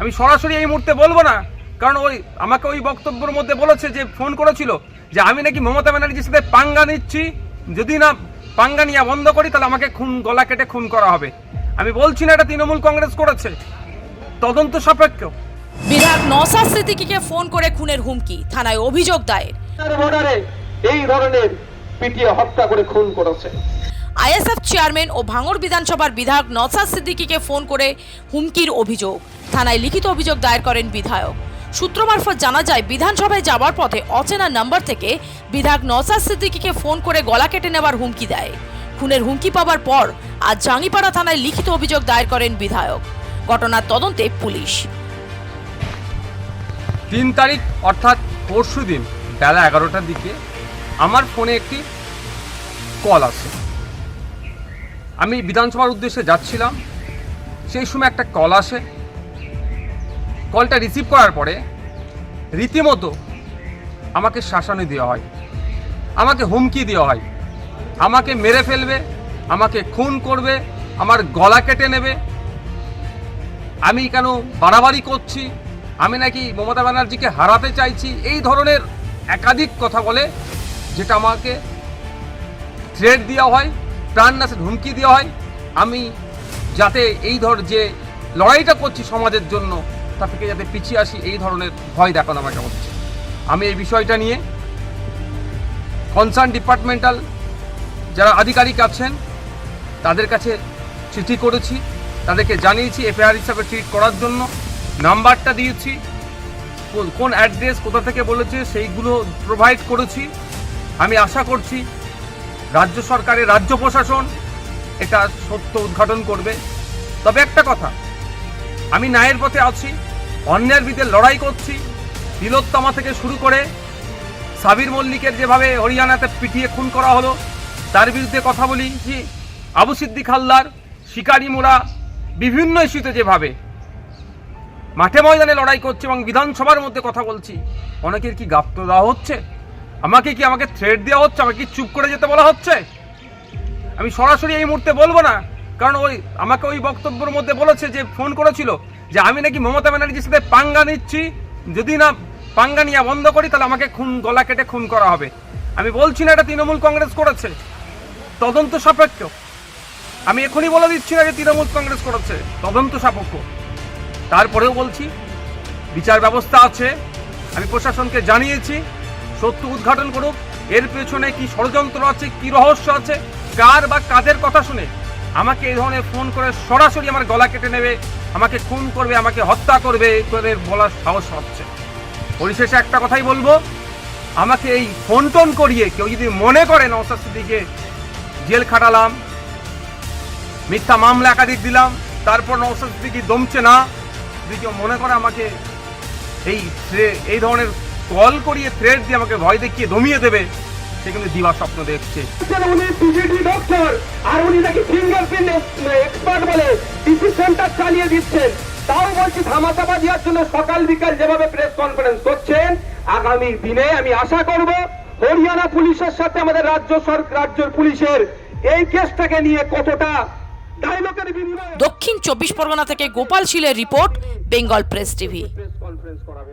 আমি সরাসরি এই মুহূর্তে বলব না কারণ ওই আমাকে ওই বক্তব্যের মধ্যে বলেছে যে ফোন করেছিল যে আমি নাকি মমতা ব্যানার্জির সাথে পাঙ্গা নিচ্ছি যদি না পাঙ্গা নিয়ে বন্ধ করি তাহলে আমাকে খুন গলা কেটে খুন করা হবে। আমি বলছি না এটা তৃণমূল কংগ্রেস করেছে তদন্ত সাপেক্ষ। বিধায়ক নসাদ সিদ্দিকিকে ফোন করে খুনের হুমকি থানায় অভিযোগ দায়ের। এই ধরনের পিটিয়ে হত্যা করে খুন করেছে। আইএসএফ চেয়ারম্যান ও ভাঙড় বিধানসভার বিধায়ক নসাদ সিদ্দিকিকে ফোন করে হুমকির অভিযোগ। থানায় লিখিত অভিযোগ দায়ের করেন বিধায়ক। সূত্র মারফত জানা যায়, বিধানসভায় যাওয়ার পথে অচেনা নাম্বার থেকে বিধায়ক নসাদ সিদ্দিকিকে ফোন করে গলা কেটে নেওয়ার হুমকি দেয়। খুনের হুমকি পাওয়ার পর আজ জাঙ্গিপাড়া থানায় লিখিত অভিযোগ দায়ের করেন বিধায়ক। ঘটনার তদন্তে পুলিশ। তিন তারিখ, অর্থাৎ পরশু দিন বেলা এগারোটার দিকে আমার ফোনে একটি কল আসে। আমি বিধানসভার উদ্দেশ্যে যাচ্ছিলাম। সেই সময় একটা কল আসে। কলটা রিসিভ করার পরে রীতিমতো আমাকে শাসানি দেওয়া হয়। আমাকে হুমকি দেওয়া হয়। আমাকে মেরে ফেলবে, আমাকে খুন করবে, আমার গলা কেটে নেবে। আমি কেন বাড়াবাড়ি করছি? আমি নাকি মমতা ব্যানার্জিকে হারাতে চাইছি? এই ধরনের একাধিক কথা বলে, যেটা আমাকে থ্রেড দেওয়া হয়। প্রাণনাশের হুমকি দেওয়া হয়। আমি যাতে এই ধর যে লড়াইটা করছি সমাজের জন্য, তা থেকে যাতে পিছিয়ে আসি, এই ধরনের ভয় দেখানো আমাকে হচ্ছে। আমি এই বিষয়টা নিয়ে কনসার্ন ডিপার্টমেন্টাল যারা আধিকারিক আছেন, তাদের কাছে চিঠি করেছি, তাদেরকে জানিয়েছি এফআইআর হিসাবে ট্রিট করার জন্য। নাম্বারটা দিয়েছি কোন- কোন অ্যাড্রেস কোথা থেকে বলেছে, সেইগুলো প্রোভাইড করেছি। আমি আশা করছি রাজ্য সরকারের রাজ্য প্রশাসন এটা সত্য উদ্ঘাটন করবে। তবে একটা কথা, আমি ন্যায়ের পথে আছি অন্যের বিরুদ্ধে লড়াই করছি। তিলোত্তমা থেকে শুরু করে সাবির মল্লিকের যেভাবে হরিয়ানাতে পিটিয়ে খুন করা হলো, তার বিরুদ্ধে কথা বলি যে আবু সিদ্দিক হালদার, শিকারি মোড়া, বিভিন্ন ইস্যুতে যেভাবে মাঠে ময়দানে লড়াই করছে এবং বিধানসভার মধ্যে কথা বলছি, অনেকের কি গাপ্ত দেওয়া হচ্ছে? আমাকে কি আমাকে থ্রেড দেওয়া হচ্ছে? আমাকে কি চুপ করে যেতে বলা হচ্ছে? আমি সরাসরি এই মুহূর্তে বলব না, কারণ ওই, আমাকে ওই বক্তব্যের মধ্যে বলেছে যে ফোন করেছিল যে আমি নাকি মমতা ব্যানার্জির সাথে পাঙ্গা নিচ্ছি। যদি না পাঙ্গা নিয়ে বন্ধ করি, তাহলে আমাকে খুন, গলা কেটে খুন করা হবে। আমি বলছি না এটা তৃণমূল কংগ্রেস করেছে। তদন্ত সাপেক্ষ। আমি এখনই বলে দিচ্ছি না যে তৃণমূল কংগ্রেস করেছে। তদন্ত সাপেক্ষ। তারপরেও বলছি, বিচার ব্যবস্থা আছে। আমি প্রশাসনকে জানিয়েছি সত্য উদ্ঘাটন করুক। এর পেছনে কি ষড়যন্ত্র আছে, কি রহস্য আছে, কার বা কাদের কথা শুনে আমাকে এই ধরনের ফোন করে সরাসরি আমার গলা কেটে নেবে, আমাকে খুন করবে, আমাকে হত্যা করবে করে বলার সাহস হচ্ছে পরিশেষে একটা কথাই বলব, আমাকে এই ফোন টোন করিয়ে কেউ যদি মনে করে নওসাদ সিদ্দিকে জেল খাটালাম, মিথ্যা মামলা একাধিক দিলাম, তারপর নওসাদ দমছে না, যদি কেউ মনে করে আমাকে এই এই ধরনের কল করিয়ে থ্রেড দিয়ে আমাকে ভয় দেখিয়ে দমিয়ে দেবে সে কিন্তু দিবা স্বপ্ন দেখছে। উনি পিজিটি ডক্টর আর উনি নাকি ফিঙ্গারপ্রিন্ট এক্সপার্ট বলে ডিসি সেন্টার চালিয়ে দিচ্ছেন। তাও বলছি ধামাচাপা দেওয়ার জন্য সকাল বিকাল যেভাবে প্রেস কনফারেন্স করছেন আগামী দিনে আমি আশা করব হরিয়ানা পুলিশের সাথে আমাদের রাজ্য সরকার রাজ্যের পুলিশের এই কেসটাকে নিয়ে কতটা দক্ষিণ চব্বিশ পরগনা থেকে Gopal শীলের report Bengal press TV. Press conference করাবে।